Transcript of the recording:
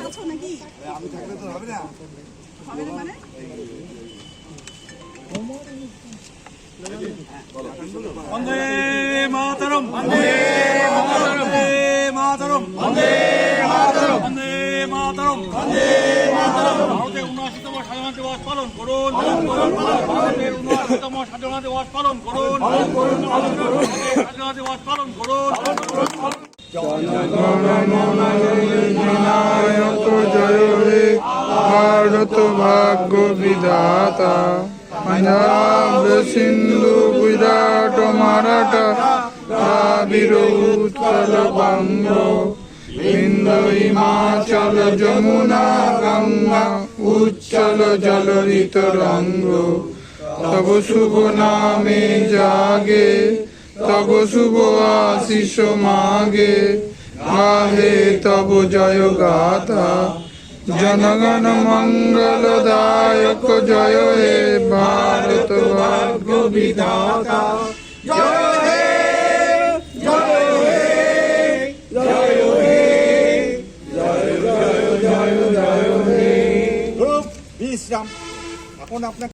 আছো নাকি আমি থাকলে তো হবে না হবে না মানে বন্দে মাতরম বন্দে মাতরম বন্দে মাতরম বন্দে মাতরম বন্দে মাতরম ভারতের উনআশিতম স্বাধীনতা দিবস পালন করুন ভারতের উনআশিতম স্বাধীনতা দিবস পালন করুন স্বাধীনতা দিবস পালন করুন নায়ক ভারত ভাগ্য বিধাতা পাঞ্জাব সিন্ধু গুজরাট মারাঠা দ্রাবিড় উৎকল বঙ্গ বিন্দ হিমাচল যমুনা গঙ্গা উচ্চল জলরিত রঙ্গ তব শুভ নামে জাগে, তব শুভ আশিস মাগে। গাহে তব জয় গাথা জনগণ মঙ্গলদায়ক জয় হে ভারত ভাগ্য বিধাতা বিশ্রাম এখন আপনার